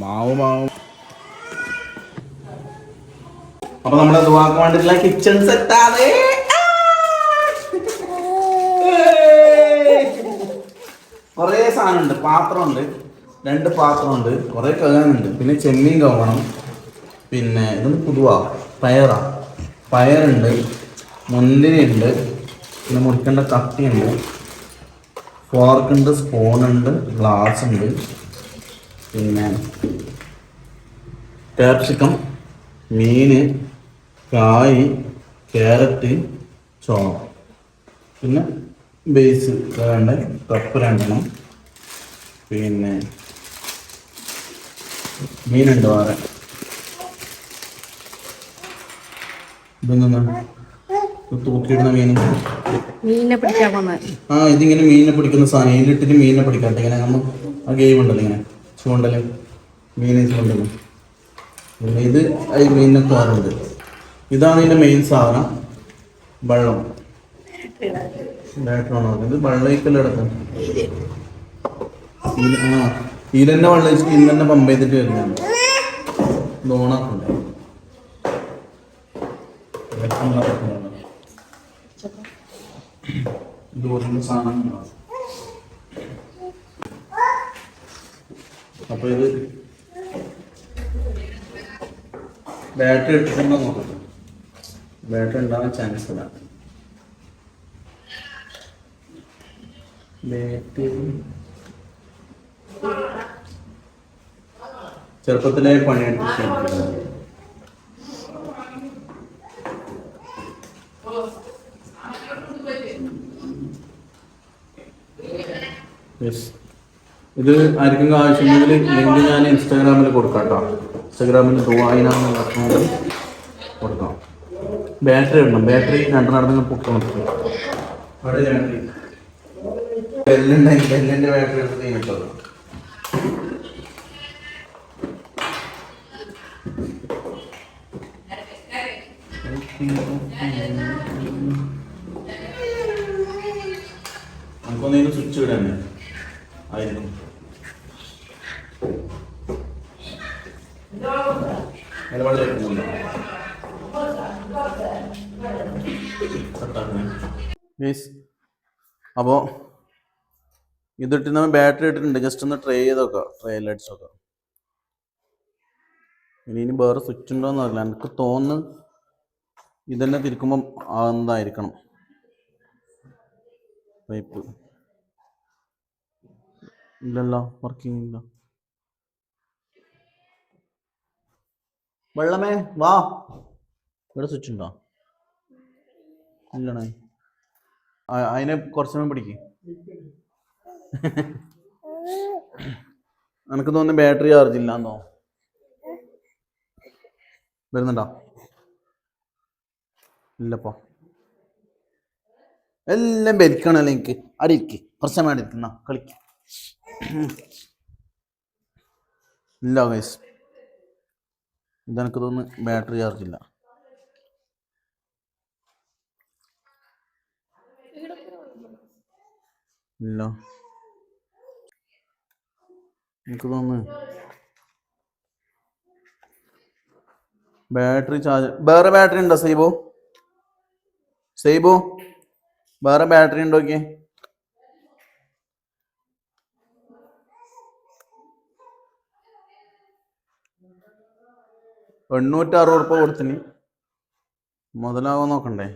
മാവ് മാവ്. അപ്പൊ നമ്മുടെ ദുവാക്ക് വേണ്ടിയിട്ടുള്ള കിച്ചൺ സെറ്റ് ആണ്. കുറേ സാധനമുണ്ട് പാത്രമുണ്ട് രണ്ട് പാത്രമുണ്ട് കുറേ കഴുകാനുണ്ട്. പിന്നെ ചെമ്മീൻ കവണം പിന്നെ ഇതൊന്ന് പുതുവാ പയറാ. പയറുണ്ട് മുന്തിരി ഉണ്ട് പിന്നെ മുറിക്കേണ്ട കത്തിയുണ്ട് സ്പൂൺ ഉണ്ട് ഗ്ലാസ് ഉണ്ട്. പിന്നെ കാപ്സിക്കം മീന് കായ് ക്യാരറ്റ് ചോളം പിന്നെ ബേസ് വേണ്ട കപ്പ് രണ്ടെണ്ണം. പിന്നെ മീനുണ്ട് വേറെ. ഇതൊന്നും തൂക്കിയിടുന്ന മീൻ മീനിനെ പിടിക്കാൻ ആ ഇതിങ്ങനെ മീനിനെ പിടിക്കുന്ന സാധനം. ഇതിലിട്ടിട്ട് മീനിനെ പിടിക്കട്ടെ ഇങ്ങനെ നമ്മൾ ആ ഗെയിം ഉണ്ടല്ലോ ഇങ്ങനെ. ചൂണ്ടൽ. മീനെ ചൂണ്ടൽ. പിന്നെ ഇത് ഈ മീനിനെ തോറുണ്ട് ഇതാണ് ഇതിന്റെ മെയിൻ സാധനം. വെള്ളം. ബാറ്ററാണോ ഇത് വെള്ളം ഇക്കല്ലോ എടുക്കാം ആ ഇതിലെന്നെ വെള്ളം ഇന്ന് തന്നെ പമ്പ് ചെയ്തിട്ട് വരുന്നതാണ്. ഇത് ഓണാക്കണ്ടേ ഇത് കുറച്ച് സാധനങ്ങളാണ്. അപ്പൊ ഇത് ബാറ്ററി ഇട്ടിട്ടുണ്ടോ നോക്കട്ടെ ബാറ്ററി ഉണ്ടാവാൻ ചാൻസ് ഇല്ല. ബാറ്ററി. ചെറുപ്പത്തിലെ പണിയെടുത്ത് ശീലിക്കുന്നത് യെസ് ഇത് ആർക്കെങ്കിലും ആവശ്യമുണ്ടെങ്കിൽ ലിങ്ക് ഞാൻ ഇൻസ്റ്റാഗ്രാമിൽ കൊടുക്കാം ഇൻസ്റ്റാഗ്രാമിൽ ദുബായിന അക്കൗണ്ടിൽ കൊടുക്കാം. ബാറ്ററി ഇടണം ബാറ്ററി രണ്ടെണ്ണം പൊക്കി നോക്കി അവിടെ ബാറ്ററി ബെല്ലിന്റെ ബാറ്ററി എടുത്ത് സ്വിച്ച് ഇടാൻ ആയിരിക്കും നിലപാട് വെക്കുന്നുണ്ടോ അപ്പോൾ ഇതിട്ട് നമ്മൾ ബാറ്ററി ഇട്ടിട്ടുണ്ട്. ജസ്റ്റ് ഒന്ന് ട്രൈ ചെയ്തൊക്കെ. ട്രൈ ലൈറ്റ്സ് ഒക്കെ. ഇനി ഇനി വേറെ സ്വിച്ച് ഉണ്ടോയെന്ന് അറിയില്ല. എനിക്ക് തോന്നുന്നു ഇതന്നെ തിരിക്കുമ്പം എന്തായിരിക്കണം. പൈപ്പ് ഇല്ലല്ലോ വർക്കിംഗ് ഇല്ല. വെള്ളമേ വാ. ഇവിടെ സ്വിച്ച് ഉണ്ടോ? ഇല്ലണേ. അതിനെ കുറച്ച് സമയം പിടിക്ക്. എനിക്ക് തോന്നുന്നു ബാറ്ററി ചാർജ് ഇല്ലാന്നോ വരുന്നുണ്ടോ? ഇല്ലപ്പോ. എല്ലാം ബലിക്കണല്ലോ എനിക്ക്. അവിടെ ഇരിക്ക് കുറച്ച് സമയം അടിയിരിക്കുന്ന കളിക്ക്. ഇല്ല വയസ് ഇതെനിക്ക് തോന്നുന്നു ബാറ്ററി ചാർജ് ഇല്ല. ഇല്ല. എനിക്ക് തോന്നുന്നു ബാറ്ററി ചാർജ് വേറെ ബാറ്ററി ഉണ്ടോ സൈബോ? സൈബോ വേറെ ബാറ്ററി ഉണ്ടോ നോക്കിയേ? എണ്ണൂറ്റി അറുപത് റുപ്യ കൊടുത്തിന്. മുതലാവോ നോക്കണ്ടേ?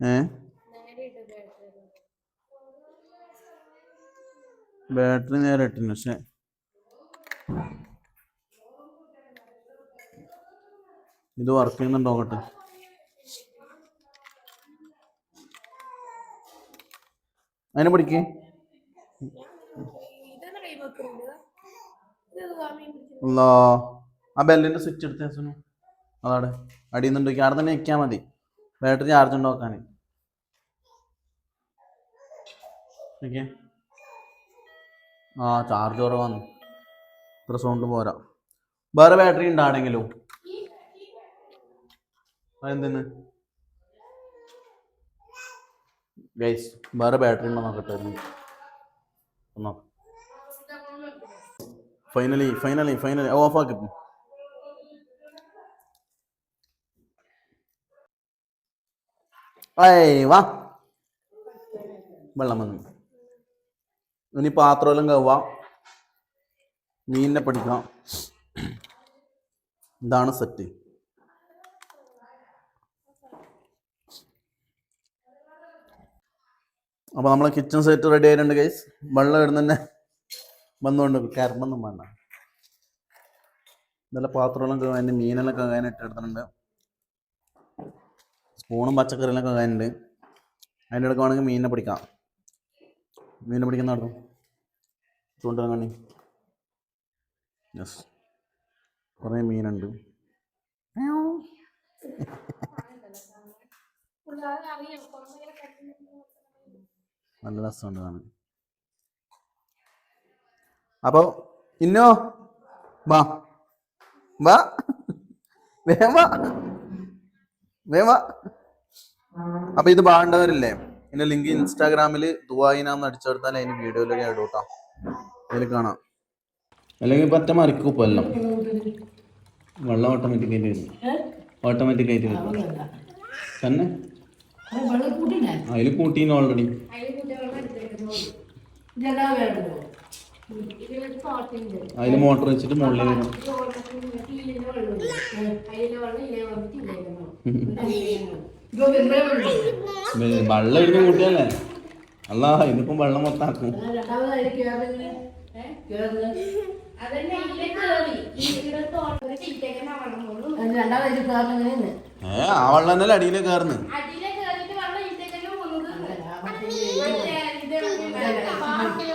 ഏ? ബാറ്ററി നേരെ ഇട്ടിന് പക്ഷെ. ഇത് വർക്ക് ചെയ്യുന്നുണ്ടോ നോക്കട്ടെ അതിനെ പിടിക്കേ. അല്ലോ ആ ബെല്ലിന്റെ സ്വിച്ച് എടുത്ത സുനു. അതാണ് അടിയുന്നുണ്ടോ അവിടെ തന്നെ നിൽക്കാൻ മതി. ബാറ്ററി ചാർജ് ഉണ്ടോ നോക്കാൻ ഓക്കെ ആ ചാർജ് കുറവാണ്. ഇത്ര സൗണ്ട് പോരാ. വേറെ ബാറ്ററി ഉണ്ടാണെങ്കിലും അതെന്തെന്ന് ഗൈസ് വേറെ ബാറ്ററി ഉണ്ടോ നോക്കട്ടെ ഒന്നോ ഫൈനലി ഫൈനലി ഫൈനലി ഓഫ് ആക്കി. വാ. വെള്ളം വന്നു. ഇനി പാത്രമെല്ലാം കవ్വാ മീനിനെ പഠിക്കാം ഇതാണ് സെറ്റ് അപ്പോൾ നമ്മളെ കിച്ചൺ സെറ്റ് റെഡി ആയിട്ടുണ്ട് ഗൈസ് വെള്ളം ഇടുന്ന തന്നെ വന്നുകൊണ്ട് കരമൊന്നും വേണ്ട. നല്ല പാത്രമെല്ലാം കഴുകാനുണ്ട് മീനെല്ലാം കഴുകാനായിട്ട് എടുത്തിട്ടുണ്ട് സ്പൂണും പച്ചക്കറിയെല്ലാം കഴുകാനുണ്ട്. അതിന്റെ എടുക്കുവാണെങ്കിൽ മീനിനെ പിടിക്കാം. മീനിനെ പിടിക്കുന്ന നടത്തും ചൂണ്ടൻ കണ്ണി യെസ് കുറേ മീനുണ്ട്. നല്ല രസമുണ്ട് കാണാൻ അപ്പോൾ ഇന്നോ? വാ. വാ. വേഗം വാ. വേഗം വാ. അപ്പൊ ഇത് വേണ്ടവരില്ലേ? എന്റെ ലിങ്ക് ഇൻസ്റ്റാഗ്രാമിൽ ദുബായിനാന്ന് അടിച്ചെടുത്താൽ അതിന് വീഡിയോയിലൊക്കെ ഇടൂട്ടോ കേട്ടോ. അതിൽ കാണാം. അല്ലെങ്കിൽ പറ്റ മറിക്കൂപ്പല്ലോ വെള്ളം. ഓട്ടോമാറ്റിക് ആയിട്ട് വരും. ഓട്ടോമാറ്റിക് ആയിട്ട് വരും. തന്നെ? അതിൽ കൂട്ടീന് ഓൾറെഡി അതിൽ മോട്ടർ വെച്ചിട്ട് മുകളിൽ വരും വെള്ളം ഇടുന്ന കൂട്ടിയല്ലേ? അല്ല ഇതിപ്പം വെള്ളം മൊത്താക്കും. ഏ ആ വെള്ളം തന്നെ അടിയിലെ കയറുന്നു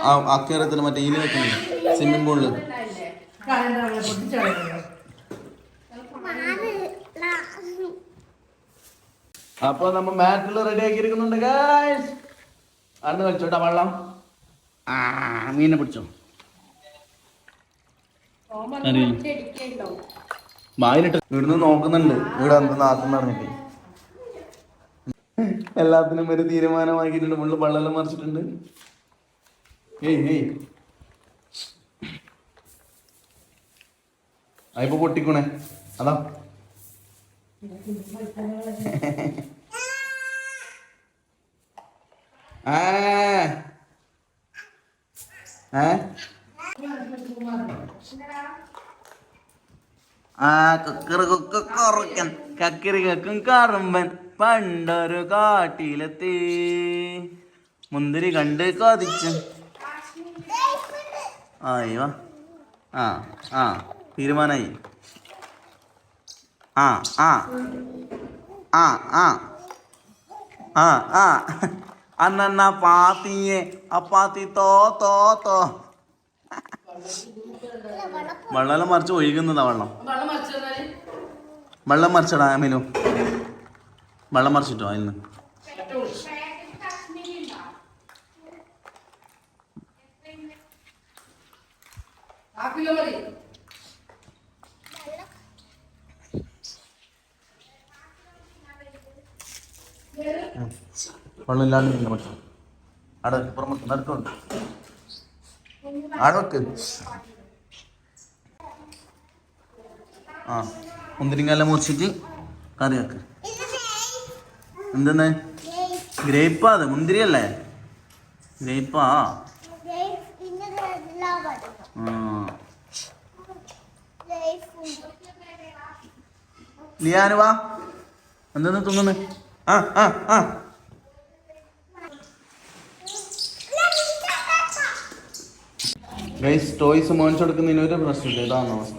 ആ മറ്റേ ഇതിൽ വെക്കുന്നു സ്വിമ്മിംഗ് പൂളിൽ അപ്പൊ നമ്മ മാറ്റിൽ റെഡി ആക്കിയിരിക്കുന്നുണ്ട് ഗായ്സ് അന്ന് കളിച്ചോട്ടാ വെള്ളം? ആ മീനെ പിടിച്ചോ. വായിലിട്ട് ഇവിടുന്ന് നോക്കുന്നുണ്ട് ഇവിടെ എന്ത് നാക്കം പറഞ്ഞിട്ട്. എല്ലാത്തിനും ഒരു തീരുമാനമാക്കിയിട്ടുണ്ട്. മുള്ളു പള്ളെല്ലാം മറിച്ചിട്ടുണ്ട്. ഏയ് ഏയ്. അതിപ്പോ പൊട്ടിക്കണേ. അതാ. ആ. ഏ ആ കക്കറ കൊക്ക കുറയ്ക്കാൻ. കക്കറി കക്കും കറുമ്പൻ പണ്ടൊരു കാട്ടിലെത്തി. മുന്തിരി കണ്ട് കൊതിച്ചു. അയ്യോ ആ ആ തീരുമാനായി. ആ ആ ആ ആ ആ ആ. അന്ന പാത്തിയെ അപ്പാത്തി തോ തോ തോ. വെള്ളം മറിച്ച് ഒഴുകുന്നതാ വെള്ളം. വെള്ളം മറിച്ചടാ അമീനു. വെള്ളം മറിച്ചിട്ടോ അതിൽ നിന്ന് വെള്ളമില്ലാണ്ട് മറിച്ചു അവിടെ അവിടെ വെക്ക് ആ മുന്തിരിങ്ങയെല്ലാം മുറിച്ചിട്ട് കറി വെക്ക് എന്തെന്ന്? ഗ്രേപ്പാ അത് മുന്തിരിയല്ലേ? ഗ്രേപ്പാ? ലിയാനു വാ. എന്തെന്ന് തിന്നുന്നു? ആ ആ ആ. ഗൈസ് ടോയ്സ് മേടിച്ചു കൊടുക്കുന്നതിന് ഒരു പ്രശ്നമില്ല. ഇതാണ് അവസ്ഥ.